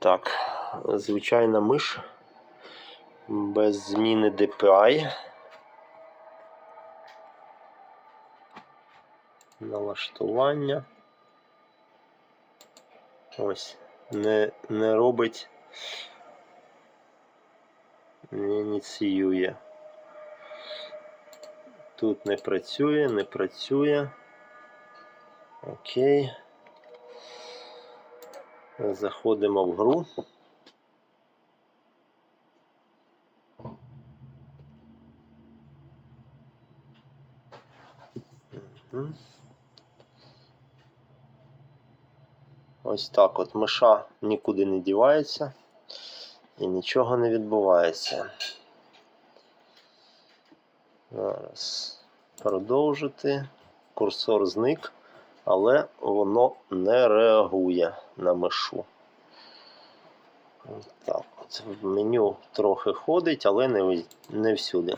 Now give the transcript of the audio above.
Так, звичайна миш без зміни DPI. Налаштування. Ось. Не, не робить. Не ініціює. Тут не працює, не працює. Окей. Заходимо в гру. Ось так от миша нікуди не дівається і нічого не відбувається. Зараз продовжити. Курсор зник, але воно не реагує на мишу. Так, от в меню трохи ходить, але не, не всюди.